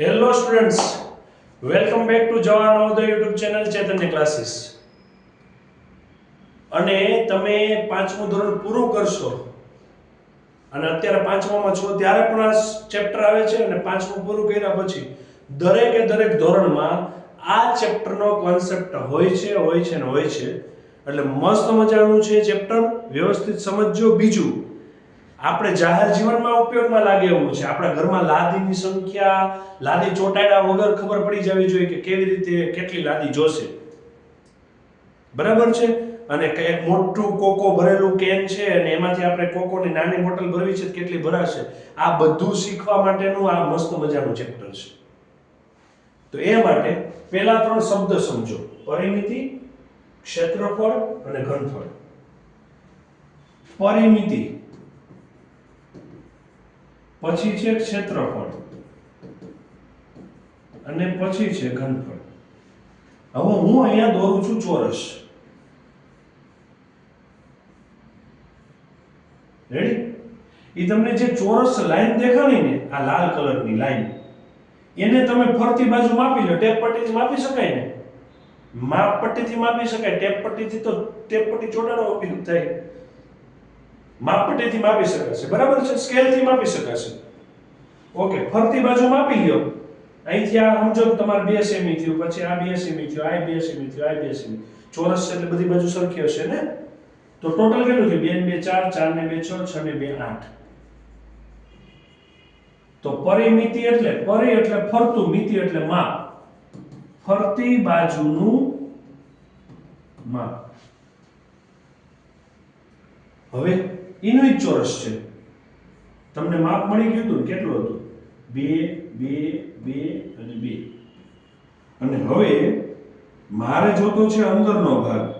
Hello students welcome back to Jawan Navodaya YouTube channel Chaitanya classes અને તમે પાંચમું ધોરણ પૂરું કરશો. અને અત્યારે પાંચમામાં છો, ત્યારે પણ આ ચેપ્ટર આવે છે અને પાંચમું પૂરું કર્યા પછી દરેકે દરેક ધોરણમાં આ ચેપ્ટરનો કોન્સેપ્ટ હોય છે હોય છે ને હોય છે. એટલે મસ્ત મજાનું છે ચેપ્ટર વ્યવસ્થિત સમજજો. બીજું આપણે જાહેર જીવનમાં ઉપયોગમાં લાગે એવું છે. આપણા ઘરમાં લાદીની સંખ્યા, લાદી ચોટાડ્યા વગર ખબર પડી જવી જોઈએ કે કેવી રીતે કેટલી લાદી જોશે. બરાબર છે? અને એક મોટું કોકો ભરેલું કેન છે અને એમાંથી આપણે કોકોની નાની બોટલ ભરવી છે, કેટલી ભરાશે. આ બધું શીખવા માટેનું આ મસ્ત મજાનું ચેપ્ટર છે. તો એ માટે પહેલા ત્રણ શબ્દ સમજો. પરિમિતિ, ક્ષેત્રફળ અને ઘનફળ. પરિમિતિ. પછી છે ક્ષેત્રફળ. અને પછી છે ઘનફળ. હવે હું અહીંયા દોરું છું ચોરસ. રેડી એ તમને જે ચોરસ લાઈન દેખાણી ને, આ લાલ કલરની લાઈન, એને તમે ફરતી બાજુ માપી લો, ટેપ પટ્ટીથી માપી શકાય ને? માપ પટ્ટીથી માપી શકાય, ટેપ પટ્ટીથી તો ટેપ પટ્ટી ચોટાડો ઉપયોગ થાય. માપ પટ્ટીથી માપી શકાશે. બરાબર છે? સ્કેલથી માપી શકાશે. ઓકે, ફરતી બાજુ માપી લ્યો. અહીંથી આ સમજો તમારે બે સેમી થયું, પછી આ બે સેમી થયું, આ બે સેમી થયું, આ બે સેમી ચોરસ એટલે બધી બાજુ સરખી હશે ને? તો ટોટલ કેટલું છે બે ને બે ચાર ચાર ને બે છ છ ને બે આઠ. તો પરિમિતિ એટલે, પરિ એટલે ફરતું, મિતિ એટલે માપ. ફરતી બાજુનું માપ. હવે, એનું ચોરસ છે. તમને માપ મળી ગયું હતું કેટલું હતું? બે બે બે અને બે. અને હવે મારે જોતો છે અંદરનો ભાગ.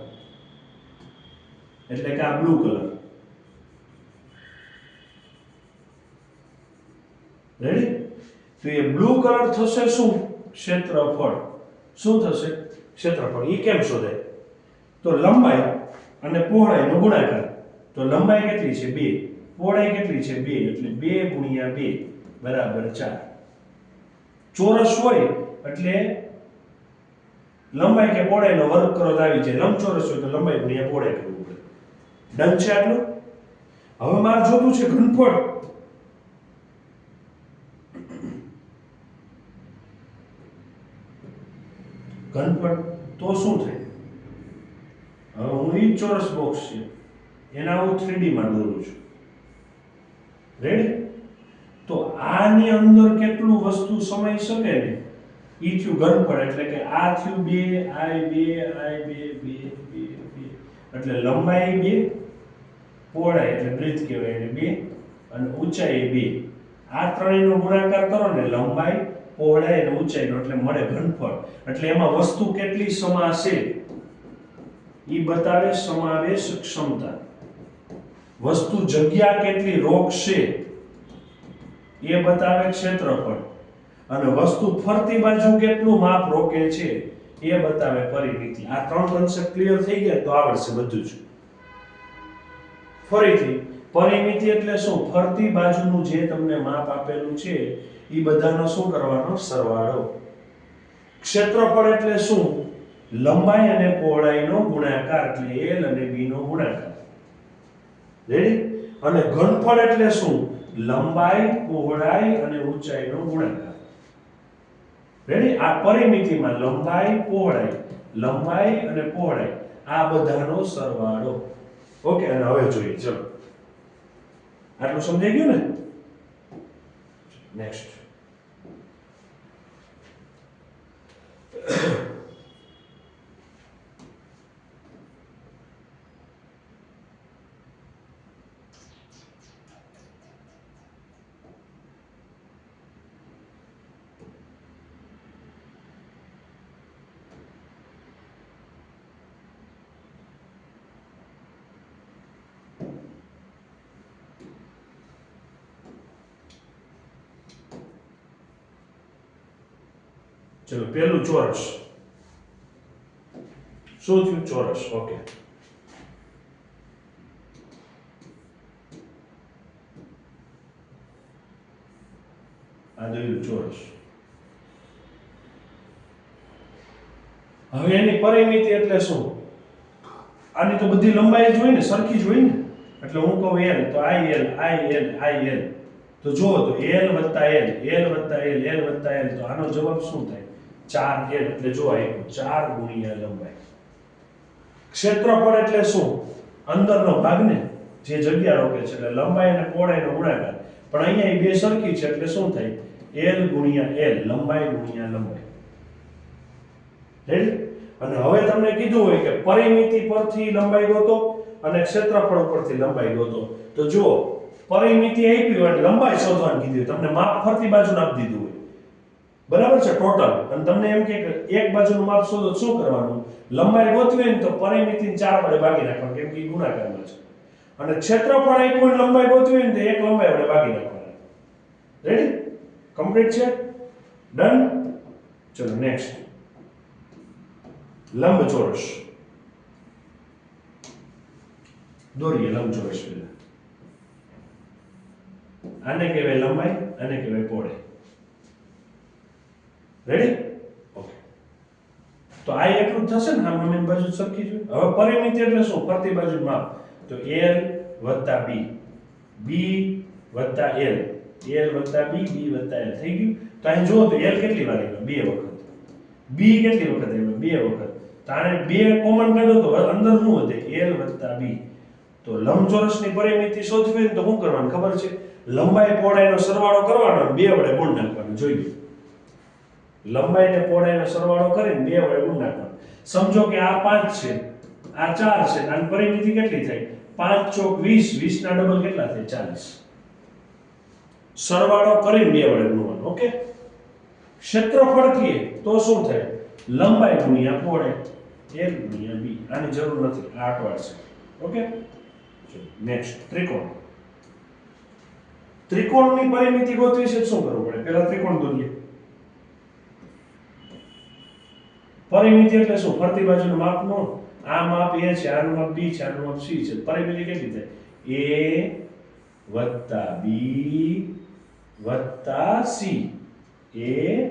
એટલે કે આ બ્લુ કલર. રેડી તો એ બ્લુ કલર થશે શું? ક્ષેત્રફળ. શું થશે? ક્ષેત્રફળ. એ કેમ શોધાય? તો લંબાઈ અને પહોળાઈનો ગુણાકાર. તો લંબાઈ કેટલી છે? બે. પહોળાઈ કેટલી છે? બે. એટલે બે ગુણ્યા બે. બરાબર ચાર ચોરસ હોય એટલે લંબાઈ કે પહોળાઈનો વર્ગ કરો આવી જાય. લંબચોરસ હોય તો લંબાઈ ગુણ્યા પહોળાઈ કરવું પડે. ડન છે આટલું? હવે મારે જોતું છે ઘનફળ. ઘનફળ તો શું થાય? હવે હું ઈ ચોરસ બોક્સ છે. એના હું થ્રીડીમાં દોરું છું. રેડી આની અંદર કેટલું વસ્તુ સમાઈ શકે ને? ઈ થયું ઘનફળ એટલે કે આ થયું બે, આય બે આય બે બે બે બે. એટલે લંબાઈ બે, પહોળાઈ, એટલે બ્રીથ કહેવાય એને બે, અને ઊંચાઈ બે. આ ત્રણેયનો ગુણાકાર કરો ને, લંબાઈ, પહોળાઈ અને ઊંચાઈનો, એટલે મળે ઘનફળ એટલે એમાં વસ્તુ કેટલી સમાશે? ઈ બતાવે સમાવેશ ક્ષમતા. વસ્તુ જગ્યા કેટલી રોકશે એ બતાવે ક્ષેત્રફળ. અને વસ્તુ ફરતી બાજુ કેટલું માપ રોકે છે, એ બતાવે પરિમિતિ. આ ત્રણ કોન્સેપ્ટ ક્લિયર થઈ ગયા તો આવડશે બધું જ. ફરીથી, પરિમિતિ એટલે શું? ફરતી બાજુનું જે તમને માપ આપેલું છે એ બધાનો શું કરવાનો? સરવાળો. ક્ષેત્રફળ એટલે શું? લંબાઈ અને પહોળાઈનો ગુણાકાર, એટલે એલ અને બી નો ગુણાકાર. રેડી અને ઘનફળ એટલે શું? લંબાઈ, પહોળાઈ અને ઊંચાઈનો ગુણાકાર. રેડી આ પરિમિતિમાં લંબાઈ, પહોળાઈ, લંબાઈ અને પહોળાઈ, આ બધાનો સરવાળો. ઓકે અને હવે જોઈએ, ચલો. આટલું સમજાઈ ગયું ને? નેક્સ્ટ ચલો, પહેલું ચોરસ. શું થયું? ચોરસ ઓકે આ જોયું ચોરસ. હવે એની પરિમિતિ એટલે શું? આની તો બધી લંબાઈ જ હોય ને, સરખી જ હોય ને? એટલે હું કહું એલ તો I L I L I L તો જુઓ તો એલ વત્તા એલ એલ વત્તા એલ એલ વત્તા એલ તો આનો જવાબ શું થાય? ચાર એલ એટલે જો આપ્યું ચાર ગુણ્યા લંબાઈ. ક્ષેત્રફળ એટલે શું? અંદરનો ભાગ ને, જે જગ્યા રોકે છે, એટલે લંબાઈ અને પહોળાઈનો ગુણાકાર. પણ અહીંયા એ બે સરખી છે, એટલે શું થાય? એલ ગુણ્યા એલ લંબાઈ ગુણ્યા લંબાઈ. અને હવે તમને કીધું હોય કે પરિમિતિ પરથી લંબાઈ ગોતો અને ક્ષેત્રફળ ઉપરથી લંબાઈ ગોતો. તો જુઓ, પરિમિતિ આપી હોય લંબાઈ શોધવાનું કીધું. તમને માપ ફરતી બાજુ આપી દીધું હોય. બરાબર છે ટોટલ અને તમને એમ કે એક બાજુનું માપ શોધો, શું કરવાનું? લંબાઈ ગોતવી ને તો પરિમિતિને ચાર વડે ભાગી નાખવાનું, કેમ કે ઈ ગુણાકારમાં છે. અને ક્ષેત્રફળ આપ્યું લંબાઈ ગોતવી ને તો એક લંબાઈ વડે ભાગી નાખવાનું. રેડી કમ્પ્લીટ છે? ડન ચલો નેક્સ્ટ લંબચોરસ. દોરીએ લંબચોરસ પહેલા. આને કહેવાય લંબાઈ, આને કહેવાય પહોળાઈ. રેડી ઓકે તો આ એટલું થશે ને જમણી બાજુ સરખી જોઈએ. હવે પરિમિતિ એટલે શું? ફરતી બાજુ માપ. તો એલ વત્તા બી બી વત્તા એલ એલ વત્તા બી બી વત્તા એલ થઈ ગયું? તો અહીં જુઓ તો એલ કેટલી વાર આવ્યો? બે વખત. બી કેટલી વખત આવ્યો? બે વખત. તો આને બે કોમન કાઢો તો અંદર શું વધે? એલ વત્તા બી તો લંબચોરસની પરિમિતિ શોધવી હોય તો શું કરવાનું ખબર છે? લંબાઈ પહોળાઈનો સરવાળો કરવાનો બે વડે ગુણ નાખવાનો. જોઈએ લંબાઈ ને પહોળાઈનો સરવાળો કરીને બે વડે ગુણાકાર સમજો કે આ પાંચ છે, આ ચાર છે અને આની પરિમિતિ કેટલી થાય? પાંચ ચોક વીસ વીસ ના ડબલ કેટલા થાય? ચાલીસ. સરવાળો કરીને બે વડે ગુણવાનો ઓકે ક્ષેત્રફળ કહીએ તો શું થાય? લંબાઈ ગુણ્યા પહોળાઈ. એક ગુણ્યા બી. આની જરૂર નથી. આ અટવાડ છે. ઓકે નેક્સ્ટ ત્રિકોણ. ત્રિકોણની પરિમિતિ ગોતવી છે શું કરવું પડે? પહેલા ત્રિકોણ દોરીએ પરિમિતિ એટલે શું? ફરતી બાજુનું માપ નો? આ માપ એ છે, આનું માપ બી છે, આનું માપ સી છે. પરિમિતિ કેટલી થાય? એ વત્તા બી વત્તા સી. એ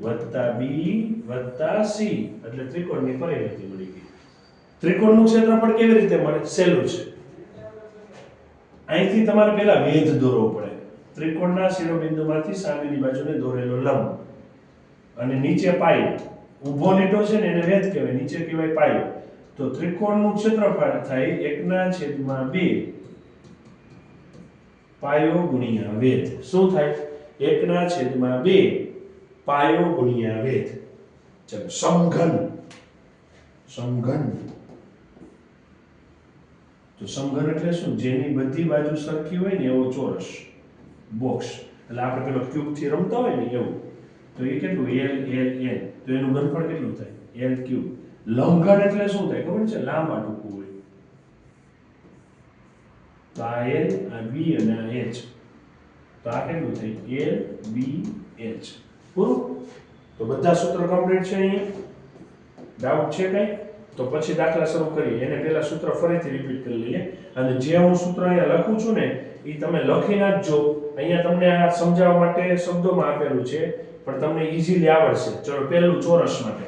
વત્તા બી વત્તા સી. એટલે ત્રિકોણની પરિમિતિ મળી ગઈ. ત્રિકોણનું ક્ષેત્રફળ કેવી રીતે મળે? સહેલું છે. અહીંથી તમારે પહેલા વેધ દોરવો પડે. ત્રિકોણના શિરોબિંદુમાંથી સામેની બાજુને દોરેલો લંબ. અને નીચે પાયો ઊભો લીટો છે ને એને વેધ કહેવાય, નીચે કહેવાય પાયો. તો ત્રિકોણનું ક્ષેત્રફળ થાય એકના છેદમાં બે. પાયો ગુણ્યા વેધ શું થાય? એકના છેદમાં બે. પાયો ગુણ્યા વેધ ચલો, સમઘન. સમઘન. તો સમઘન એટલે શું? જેની બધી બાજુ સરખી હોય ને એવો ચોરસ, બોક્સ. એટલે આપણે પેલો ક્યુબથી રમતા હોય ને એવું. તો એ કેટલું? એલ એલ એન તો એનું ઘનફળ કેટલું થાય? એલ ક્યુબ લંબઘન એટલે શું થાય? ખબર છે? લાંબા ટૂંકું હોય. તો આ એલ આ બી અને આ એચ તો આ કેટલું થાય? એલ બી એચ પૂરું? તો બધા સૂત્ર કમ્પ્લીટ છે અહીંયા? ડાઉટ છે કઈ? તો પછી દાખલા શરૂ કરીએ. એને પહેલા સૂત્ર ફરીથી રિપીટ કરી લઈએ. અને જે હું સૂત્ર અહીંયા લખું છું ને એ તમે લખી નાખજો અહીંયા તમને આ સમજાવવા માટે શબ્દોમાં આપેલું છે પણ તમને ઈઝીલી આવડશે. ચલો, પહેલું ચોરસ માટે.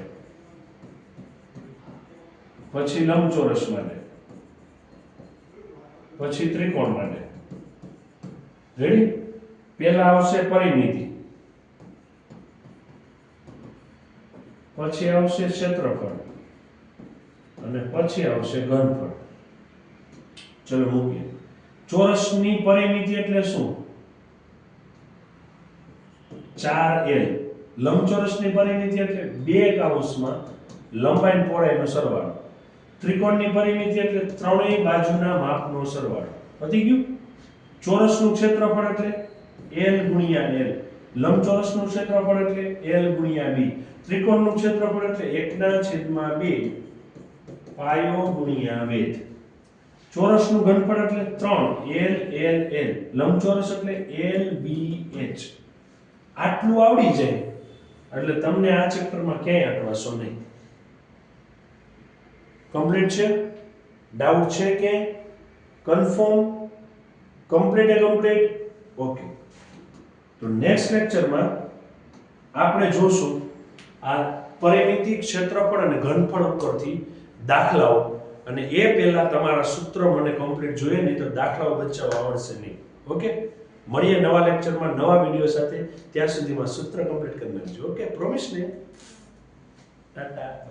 પછી લંબચોરસ માટે. પછી ત્રિકોણ માટે. રેડી પહેલા આવશે પરિમિતિ. પછી આવશે ક્ષેત્રફળ. અને પછી આવશે ઘનફળ. ચલો, મૂકીએ. ચોરસની પરિમિતિ એટલે શું? ચાર એલ લંબચોરસની પરિમિતિ એટલે બે કૌંસમાં લંબાઈ પહોળાઈનો સરવાળો. ત્રિકોણની પરિમિતિ એટલે ત્રણેય બાજુના માપનો સરવાળો. પતી ગયું? ચોરસનું ક્ષેત્રફળ એટલે એલ ગુણ્યા એલ. લંબચોરસનું ક્ષેત્રફળ એટલે એલ ગુણ્યા બી. ત્રિકોણનું ક્ષેત્રફળ એટલે એકના છેદમાં બે પાયો ગુણ્યા વેધ ચોરસનું ઘનફળ એટલે ત્રણ, એલ એલ એલ. લંબચોરસ એટલે એલ બી એચ. આટલું આવડી જાય. એટલે તમને આ ચેપ્ટરમાં ક્યાંય અટવાશો નહીં. કમ્પ્લીટ છે? ડાઉટ છે કે? કન્ફર્મ કમ્પ્લીટ એ કમ્પ્લીટ ઓકે તો નેક્સ્ટ લેક્ચરમાં આપણે જોશું આ પરિમિતિ ક્ષેત્રફળ અને ઘનફળ ઉપરથી દાખલાઓ. અને એ પહેલા તમારા સૂત્ર મને કમ્પ્લીટ જોઈએ, નહીં તો દાખલાઓ બચાવવા આવડશે નહીં. ઓકે મળીએ નવા લેક્ચરમાં નવા વીડિયો સાથે. ત્યાં સુધીમાં સૂત્ર કમ્પ્લીટ કરી નાખજો. ઓકે પ્રોમિસ ને. ટાટા